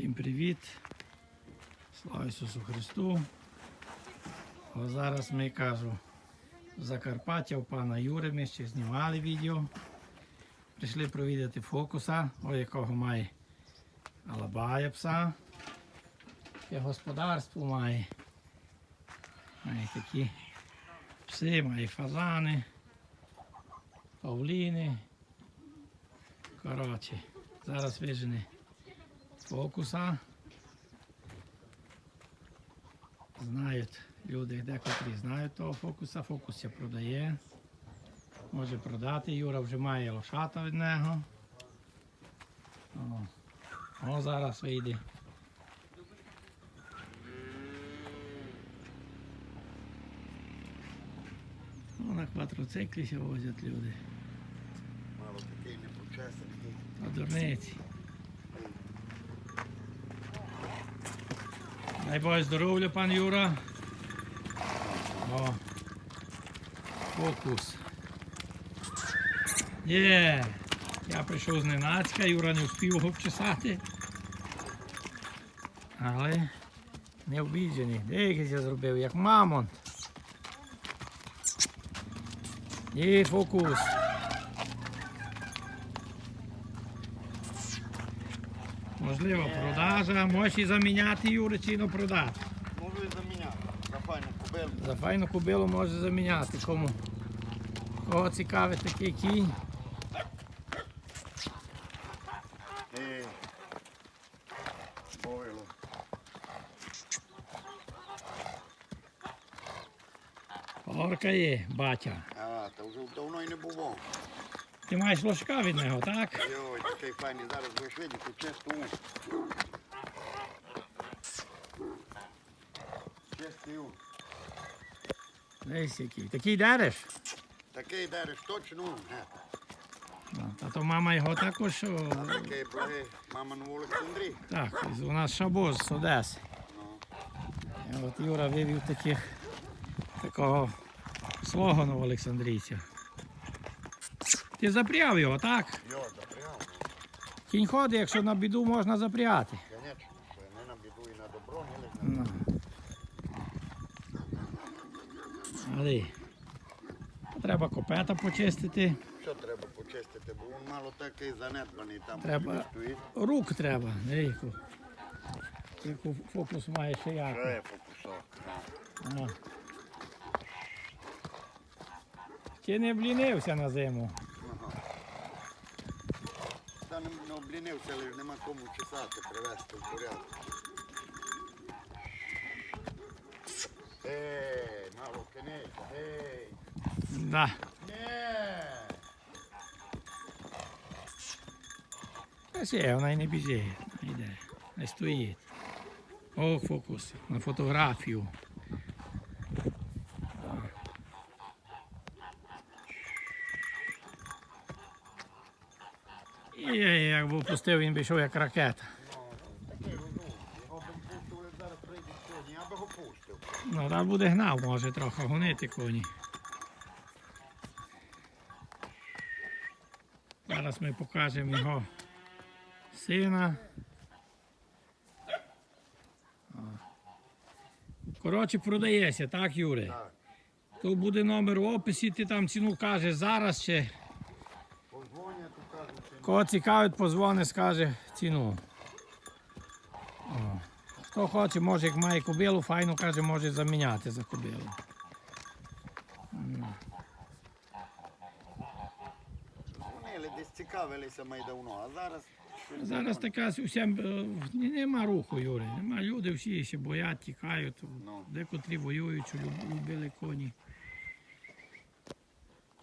Всім привіт! Слава Ісусу Христу! О, зараз ми кажу в Закарпаття у пана Юри, ми ще знімали відео. Прийшли провідати фокуса, о якого має алабая пса. І господарство має. Має такі пси, має фазани, павліни. Коротше, зараз вижене фокуса. Знають люди, декотрі знають того фокуса, фокус я продає. Може продати. Юра вже має лошата від нього. О, О зараз вийде. Ну, на квадроциклі ще возять люди. Мало такий не почесаний. На Дай Боже здоров'я, пан Юра. О. Фокус. Є. Я прийшов зненацька, Юра не встиг його вчесати. Але не обіджений. Дивіться, я зробив, як мамонт. Є фокус. Можливо, продажа, можеш і заміняти Юри, чи не продати. Можу і заміняти. За файну кобилу. За файну кобилу може заміняти. Кому? Кого цікавить такий кінь? Орка є, батя. А, та вже давно й не було. Ти маєш ложка від нього, так? Йой, такий файний зараз будеш видіти, чисто ум. Чистий ум. Десь який. Такий дереш? Такий дариш точно ум. Ну, Та то мама його також. о, Такий благий мамин в Олександрі. Так, у нас шабоз з Одеси. Ну, І от Юра вивів таких такого свого новоолександрійця. Ти запряв його, так? йо, запрягав. Кінь ходить, якщо на біду можна запряти. Що не на біду і на добро, не лише. Ну. Але треба копета почистити, Що треба почистити, бо він мало такий занедбаний там Треба- стоїть. рук треба. Яку, яку фокус має шияку. Що є по кусок? О. Чи не блінився на зиму? Ага. Та не, не облінився, але ж нема кому чесати, привезти в порядок. Ей, мало кинеться, ей. Да. Ні. Та ще вона й не біжить, не йде, не стоїть. О, фокус на фотографію. І якби опустив, він би йшов як ракета. Ну. Ну, там буде гнав, може трохи гонити коні. Зараз ми покажемо його сина. Коротше, продається, так, Юре? Так. То буде номер в описі, ти там ціну кажеш зараз ще. Позвонять, то кажуть, що Кого цікавить, позвони, скаже ціну. О. Хто хоче, може, як має кобилу, файно каже, може заміняти за кобилу. вони десь цікавилися ми давно, а зараз... Зараз така всім е, нема руху, Юрій. Нема. Люди всі ще боять, тікають. Ну. Декотрі воюють, любили коні.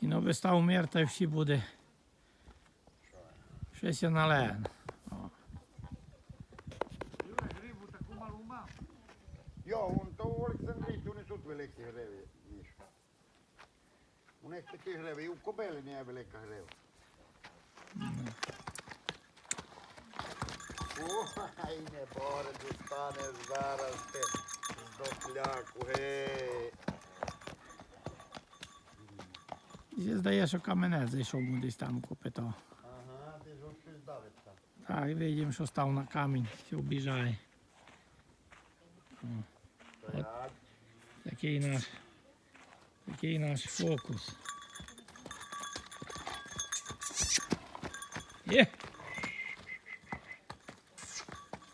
І ну би став мир, та всі буде. Щось я нале. Йо, вон то в Олександрії то несуть великі гриви, ніж. У них такі гриви, і у кобили не є велика грива. Ой, не бореду станеш зараз ти здохляку, гей. І що каменець зайшов десь там купито. Ага, ти ж от щось давиться. Так, видимо, що став на камінь, все обіжає. Так. Такий наш, такий наш фокус. Є.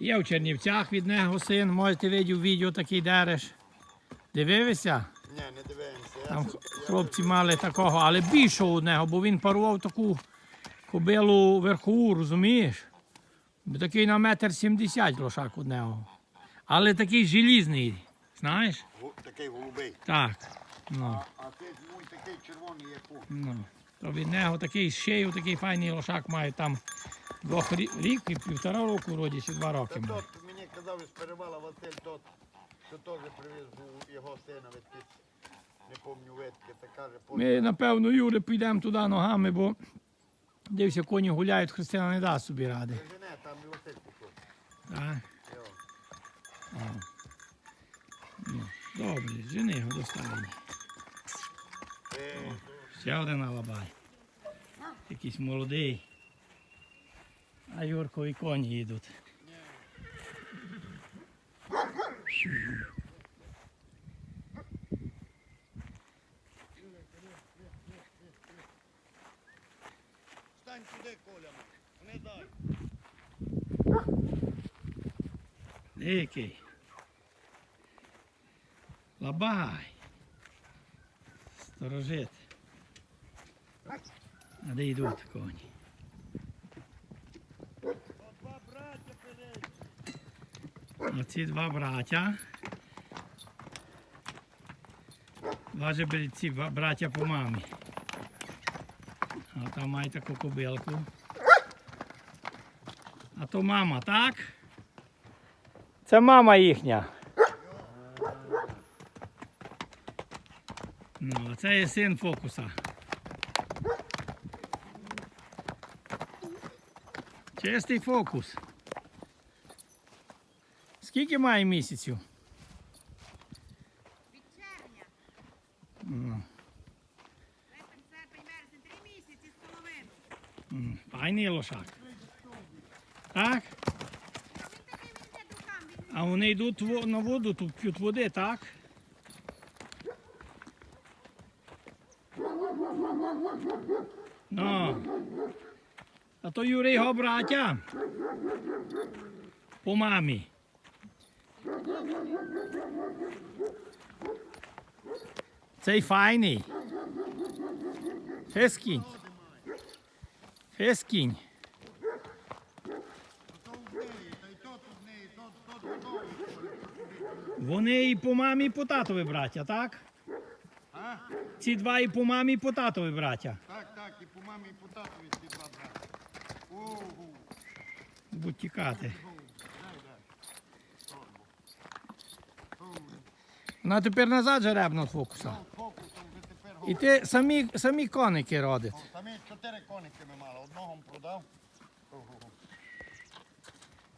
Є в Чернівцях від нього син, можете видіти відео такий дереш. Дивилися? Ні, не дивимося. Там хлопці мали такого, але більшого у нього, бо він парував таку кобилу верхову, розумієш? Такий на метр сімдесят лошак у нього. Але такий желізний, знаєш? Такий голубий. Так. Ну, А цей ж мій такий червоний є пух. ну. То від нього такий з шею, такий файний лошак має там двох рік і півтора року вроді, чи два роки Та має. тот мені казав із перевала Василь тот, що теж привіз був його сина від не пам'ятаю ветки, та каже, Ми, напевно, Юре, підемо туди ногами, бо дився, коні гуляють, Христина не дасть собі ради. Там. Так? О. Ну, добре, жени його доставлені. Е, Ще один алабай. Якийсь молодий. А Юркові коні їдуть. Туди, Коля, не дай. Дикий. Лабай. Сторожит. А де йдуть коні? Два браття перед. Оці два браття. Два же ці ба- браття по мамі. А там має таку кобилку. А то мама, так? Це мама їхня. Ну, а це є син фокуса. Чистий фокус. Скільки має місяців? Від червня, Ну, липень, серпень, вересень, три місяці з половиною. Файний лошак. Так? А вони йдуть на воду, тут п'ють води, так? Ну. А то Юрій його браття. По мамі. Цей файний. Фескінь. Фескінь. То в неї, та й тот в неї, тот, тот готовий. Вони і по мамі, і по татові браття, так? А? Ці два і по мамі, і по татові браття. Так, так, і по мамі, і по татові ці два брати. Ого, Будуть тікати. Вона тепер назад жеребна фокуса. Ну, фокусом І ти самі, самі коники родить. Самі чотири коники ми мали, одного продав.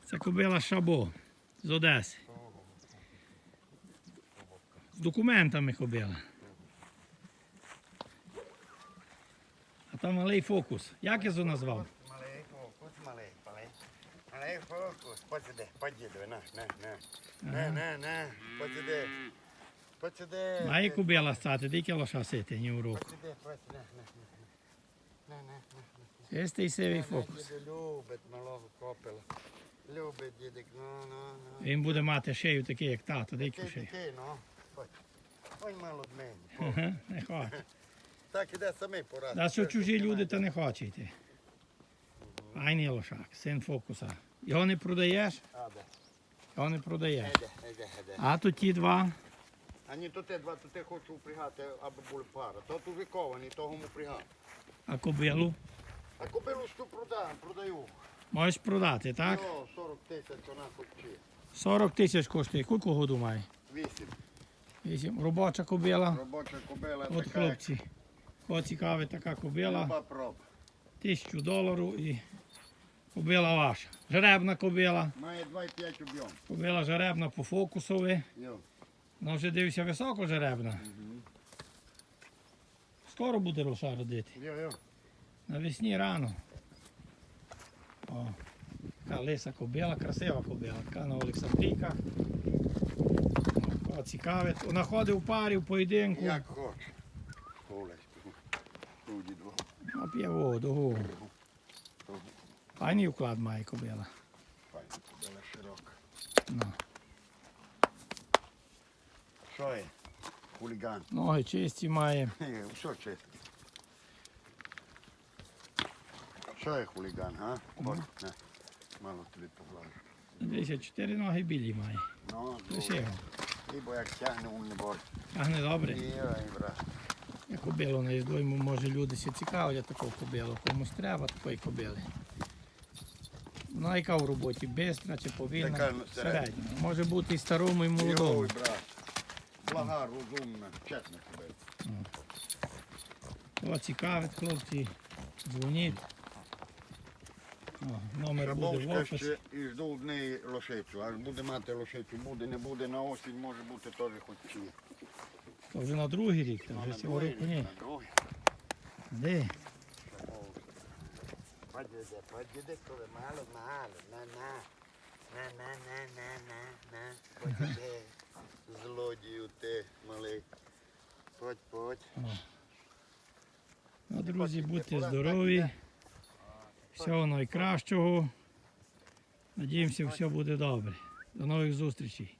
Це кобила Шабо з Одеси. З документами кобила. А там малий фокус. Як я його назвав? Малий фокус, малий, малий. Малий фокус. Посиди, подіди, на, на, на. На, на, на, посиди. Посиди. Має кобила стати, тільки лоша сити, ні в руку. Посиди, посиди, на, на, на. Чистий сивий фокус. Любить малого копила. Любить дідик, ну, ну, ну. Він буде мати шею такий, як тато, дику Такий, шею. такий, ну. Ой, Ой, мало мене. Ага, Не хоче. Так іде самий пораз. Та що чужі люди, то не хоче йти. Файний лошак, син фокуса. Його не продаєш? А, де? Його не продаєш. Іде, іде, іде. А тут ті два. А ні, то те два, то те хочу впрягати, аби були пара. То тут віковані, того му пригати. А кобилу А купилу що продам, продаю. Можеш продати, так? Йо, 40 тисяч вона хоче. 40 тисяч коштує. Скільки году має? Вісім. Вісім. Робоча кобила. Робоча кобила От така, хлопці. Кого цікавить така кобила. люба. Тисячу доларів і кобила ваша. Жеребна кобила. Має 2,5 об'єм. Кобила жеребна по фокусові. Йо. Ну вже дивився високо жеребна. Скоро буде роша родити. Йо, йо. Навесні рано. О. Така лиса кобила, красива кобила, така на Олександрійках. Кого цікавить. Вона ходить у парі, в поєдинку. Як хоче. А п'є воду. го. Файний вклад має кобила. Файно, кобила широка. Ну. Що є? Хуліган. Ноги чисті має. Е, Що чисто? Що є хуліган, га? От, на. Мало тобі поглажу. Дивіться, чотири ноги білі має. Ну, Красиво. І бо як тягне, він не бор. Тягне добре. І, ой, брат. Я кобилу не їздую, може люди всі цікавлять таку кобилу. Комусь треба такої кобили. Вона яка в роботі, бистра чи повільна? Така, ну, середня. Може бути і старому, і молодому. Ой, брат. Блага, розумна, чесно кобила. Кого цікавить, хлопці, дзвоніть. Номер буде в ще і жду в неї лошицю. Аж буде мати лошицю, буде, не буде на осінь, може бути теж хоч чи. То вже на другий рік, то вже цього року ні. Де? Подіде, подіде, коли мало, мало, на, на, на, на, на, на, на, на, подіде, злодію ти, малий. Подь, подь. Ну, друзі, будьте здорові. Всього найкращого. Надіємося, все буде добре. До нових зустрічей.